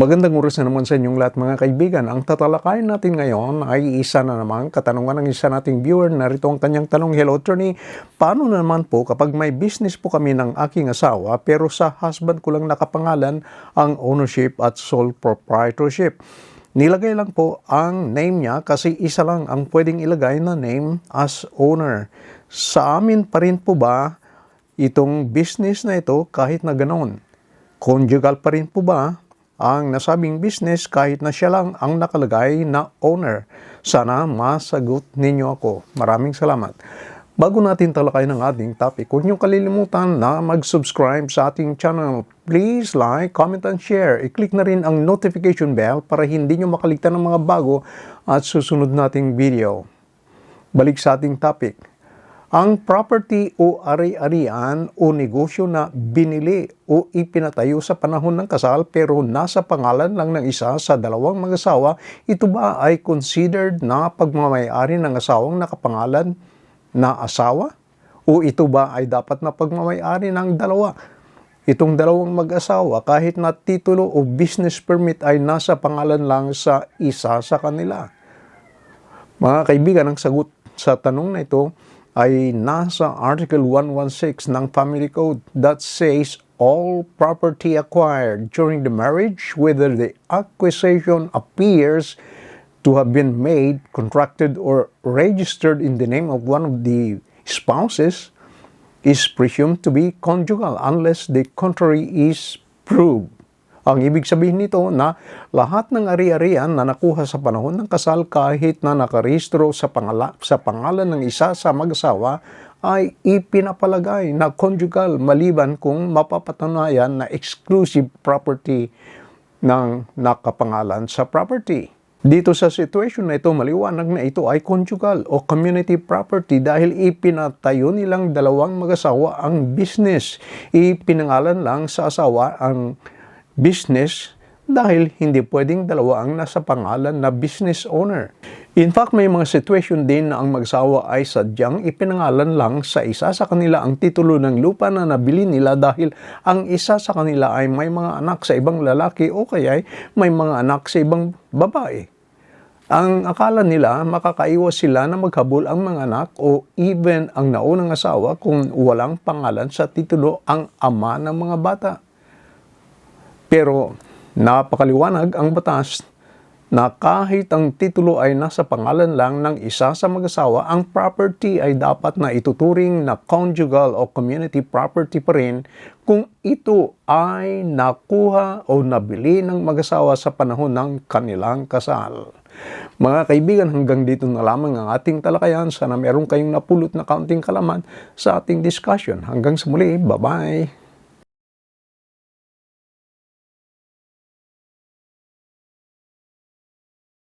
Magandang oras na naman sa inyong lahat mga kaibigan. Ang tatalakayin natin ngayon ay isa na naman katanungan ng isa nating viewer. Narito ang kanyang tanong, Hello attorney, paano naman po kapag may business po kami ng aking asawa pero sa husband ko lang nakapangalan ang ownership at sole proprietorship? Nilagay lang po ang name niya kasi isa lang ang pwedeng ilagay na name as owner. Sa amin pa rin po ba itong business na ito kahit na ganoon? Conjugal pa rin po ba ang nasabing business kahit na siya lang ang nakalagay na owner? Sana masagot ninyo ako. Maraming salamat. Bago natin talakayin ang ating topic, huwag niyong kalilimutan na mag-subscribe sa ating channel. Please like, comment, and share. I-click na rin ang notification bell para hindi niyo makaligtan ng mga bago at susunod nating video. Balik sa ating topic. Ang property o ari-arian o negosyo na binili o ipinatayo sa panahon ng kasal pero nasa pangalan lang ng isa sa dalawang mag-asawa, ito ba ay considered na pagmamayari ng asawang nakapangalan na asawa? O ito ba ay dapat na pagmamayari ng dalawa? Itong dalawang mag-asawa kahit na titulo o business permit ay nasa pangalan lang sa isa sa kanila. Mga kaibigan, ang sagot sa tanong na ito ay nasa Article 116 ng Family Code that says all property acquired during the marriage, whether the acquisition appears to have been made, contracted, or registered in the name of one of the spouses, is presumed to be conjugal unless the contrary is proved. Ang ibig sabihin nito na lahat ng ari-arian na nakuha sa panahon ng kasal kahit na nakarehistro sa, pangala, sa pangalan ng isa sa mag-asawa ay ipinapalagay na conjugal maliban kung mapapatunayan na exclusive property ng nakapangalan sa property. Dito sa situation na ito, maliwanag na ito ay conjugal o community property dahil ipinatayo nilang dalawang mag-asawa ang business. Ipinangalan lang sa asawa ang business dahil hindi pwedeng dalawa ang nasa pangalan na business owner. In fact, may mga situation din na ang magsawa ay sadyang ipinangalan lang sa isa sa kanila ang titulo ng lupa na nabili nila dahil ang isa sa kanila ay may mga anak sa ibang lalaki o kaya may mga anak sa ibang babae. Ang akala nila makakaiwas sila na maghabol ang mga anak o even ang naunang asawa kung walang pangalan sa titulo ang ama ng mga bata. Pero napakaliwanag ang batas na kahit ang titulo ay nasa pangalan lang ng isa sa mag-asawa, ang property ay dapat na ituturing na conjugal o community property pa rin kung ito ay nakuha o nabili ng mag-asawa sa panahon ng kanilang kasal. Mga kaibigan, hanggang dito na lamang ang ating talakayan. Sana meron kayong napulot na kaunting kalaman sa ating discussion. Hanggang sa muli, bye-bye!